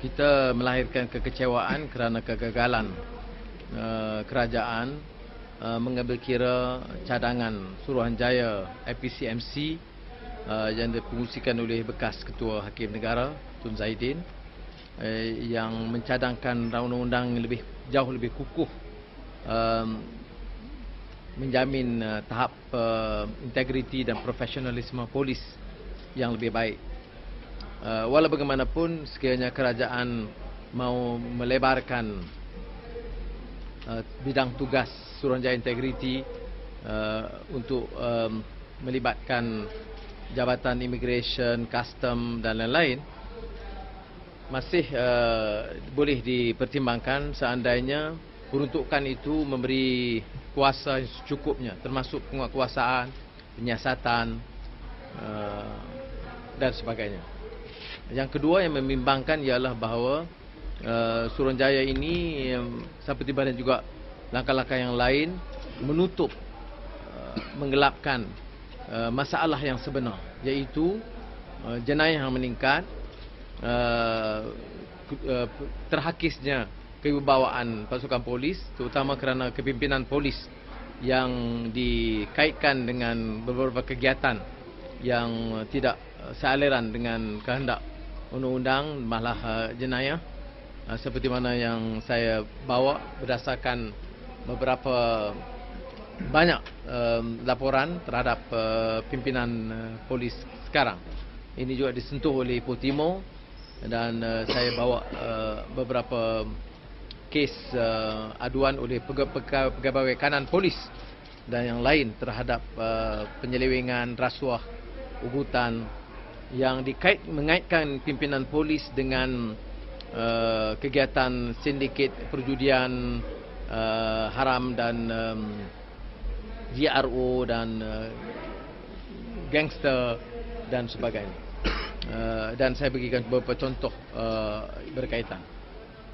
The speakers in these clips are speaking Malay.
kita melahirkan kekecewaan kerana kegagalan uh, kerajaan uh, mengambil kira cadangan Suruhanjaya APCMC uh, yang dipengusikan oleh bekas Ketua Hakim Negara Tun Zaidin uh, yang mencadangkan undang-undang lebih jauh lebih kukuh um, menjamin uh, tahap uh, integriti dan profesionalisme polis yang lebih baik uh, walau bagaimanapun sekiranya kerajaan mau melebarkan uh, bidang tugas Suruhanjaya Integriti uh, untuk um, melibatkan jabatan immigration, custom dan lain-lain masih uh, boleh dipertimbangkan seandainya peruntukan itu memberi kuasa yang secukupnya termasuk penguasaan, penyiasatan uh, dan sebagainya. Yang kedua yang membimbangkan ialah bahawa uh, Suruhanjaya ini um, seperti badan juga langkah-langkah yang lain menutup uh, menggelapkan uh, masalah yang sebenar iaitu uh, jenayah yang meningkat uh, uh, terhakisnya kewibawaan pasukan polis terutama kerana kepimpinan polis yang dikaitkan dengan beberapa kegiatan yang tidak sealiran dengan kehendak undang-undang malah uh, jenayah uh, seperti mana yang saya bawa berdasarkan beberapa banyak um, laporan terhadap uh, pimpinan uh, polis sekarang. Ini juga disentuh oleh Timur dan uh, saya bawa uh, beberapa kes uh, aduan oleh pegawai kanan polis dan yang lain terhadap uh, penyelewengan rasuah ugutan yang dikait mengaitkan pimpinan polis dengan uh, kegiatan sindiket perjudian uh, haram dan um, GRO dan uh, gangster dan sebagainya. Uh, dan saya berikan beberapa contoh uh, berkaitan.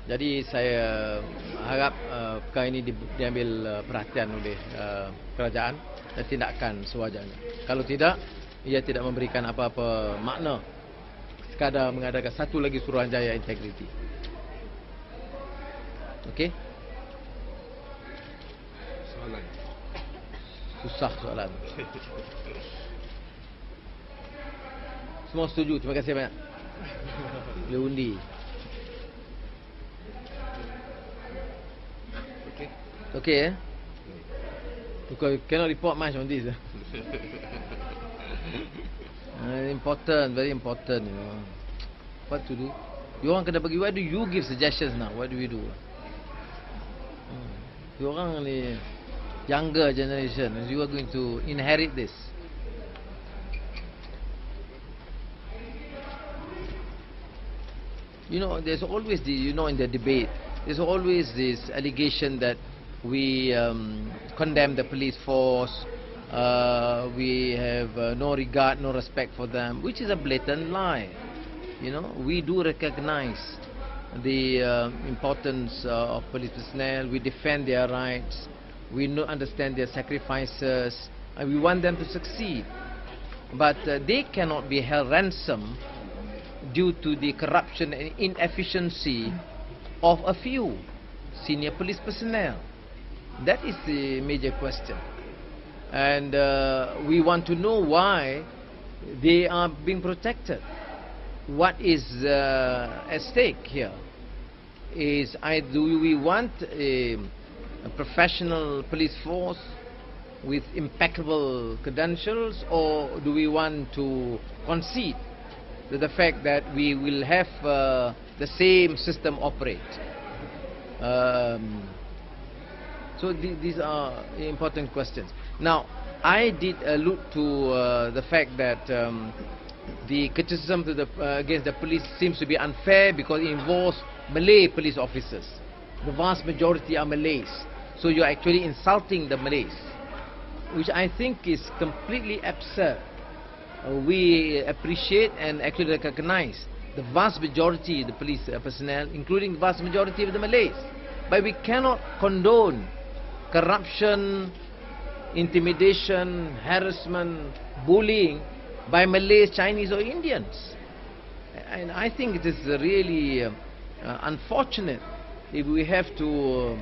Jadi saya harap uh, perkara ini diambil uh, perhatian oleh uh, kerajaan dan tindakan sewajarnya. Kalau tidak, ia tidak memberikan apa-apa makna sekadar mengadakan satu lagi Suruhanjaya Integriti. Okey? Soalan. Susah soalan. Semua setuju. Terima kasih banyak. Boleh undi. Okey. Okey eh? Because cannot report much on this. Uh, important, very important, you know. What to do? You orang kena bagi, why do you give suggestions now? What do we do? Hmm. You orang ni younger generation, you are going to inherit this. You know, there's always the, you know, in the debate, there's always this allegation that we um, condemn the police force, uh, we have uh, no regard, no respect for them, which is a blatant lie. You know, we do recognize the uh, importance uh, of police personnel. We defend their rights. We understand their sacrifices, and we want them to succeed. But uh, they cannot be held ransom due to the corruption and inefficiency of a few senior police personnel. That is the major question and uh, we want to know why they are being protected. What is uh, at stake here? Is I, do we want a, a professional police force with impeccable credentials, or do we want to concede to the fact that we will have uh, the same system operate? Um, so th these are important questions. Now, I did allude to uh, the fact that um, the criticism the, uh, against the police seems to be unfair because it involves Malay police officers. The vast majority are Malays. So you're actually insulting the Malays, which I think is completely absurd. Uh, we appreciate and actually recognize the vast majority of the police personnel, including the vast majority of the Malays. But we cannot condone corruption, intimidation, harassment, bullying by Malays, Chinese or Indians. And I think it is really uh, uh, unfortunate if we have to uh,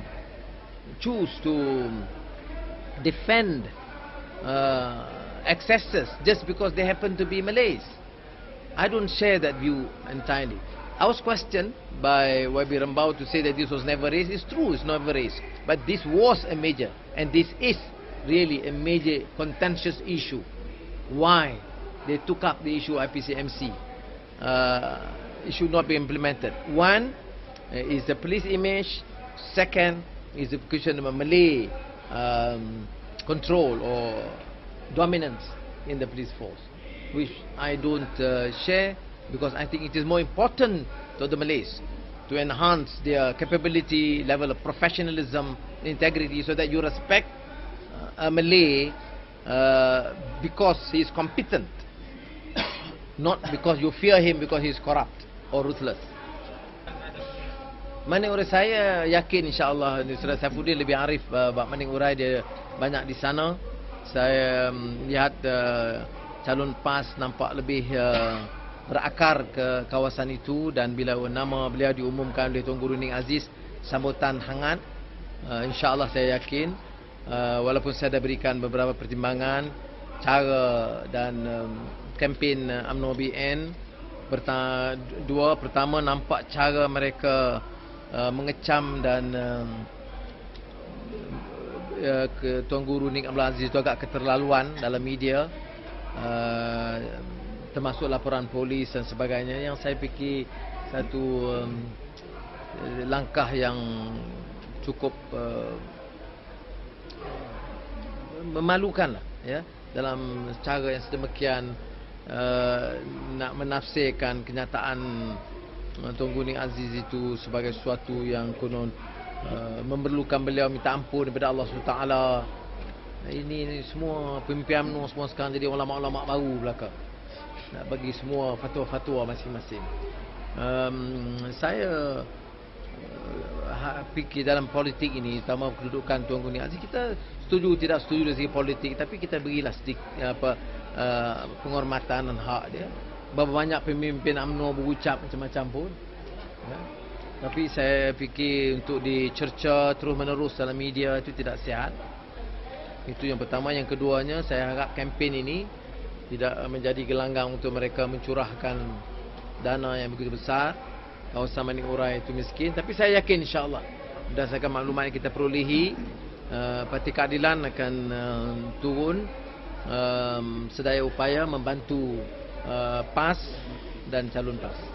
choose to defend uh, excesses just because they happen to be Malays. I don't share that view entirely. I was questioned by YB Rambau to say that this was never raised. It's true, it's never raised. But this was a major, and this is really a major contentious issue. Why they took up the issue of IPCMC? Uh, it should not be implemented. One uh, is the police image. Second is the question of Malay um, control or dominance in the police force, which I don't uh, share because I think it is more important to the Malays to enhance their capability, level of professionalism, integrity, so that you respect uh, a Malay uh, because he is competent, not because you fear him because he is corrupt or ruthless. Maning Urai saya yakin insyaAllah Saudara Saifuddin lebih arif uh, Maning Urai dia banyak di sana Saya um, lihat uh, calon PAS nampak lebih uh, berakar ke kawasan itu dan bila nama beliau diumumkan oleh Tuan Guru Ning Aziz sambutan hangat. Uh, insyaallah saya yakin uh, walaupun saya dah berikan beberapa pertimbangan cara dan um, kempen uh, UMNO BN pertama dua pertama nampak cara mereka uh, mengecam dan um, uh, ke Tuan Guru Ning Abdul Aziz itu agak keterlaluan dalam media. Uh, termasuk laporan polis dan sebagainya. Yang saya fikir satu um, langkah yang cukup uh, memalukan lah ya. Dalam cara yang sedemikian uh, nak menafsirkan kenyataan Tuan Guning Aziz itu sebagai sesuatu yang konon uh, memerlukan beliau minta ampun daripada Allah SWT ini, ini semua pemimpin UMNO semua sekarang jadi ulama-ulama baru belakang nak bagi semua fatwa-fatwa masing-masing. Um, saya uh, fikir dalam politik ini, terutama kedudukan Tuan Guni Aziz, kita setuju tidak setuju dari segi politik, tapi kita berilah sedikit apa, uh, penghormatan dan hak dia. Berapa banyak pemimpin UMNO berucap macam-macam pun. Ya. Tapi saya fikir untuk dicerca terus menerus dalam media itu tidak sihat. Itu yang pertama. Yang keduanya, saya harap kempen ini tidak menjadi gelanggang untuk mereka mencurahkan dana yang begitu besar kawasan Manik Urai itu miskin. Tapi saya yakin insyaAllah berdasarkan maklumat yang kita perolehi uh, Parti Keadilan akan uh, turun um, sedaya upaya membantu uh, PAS dan calon PAS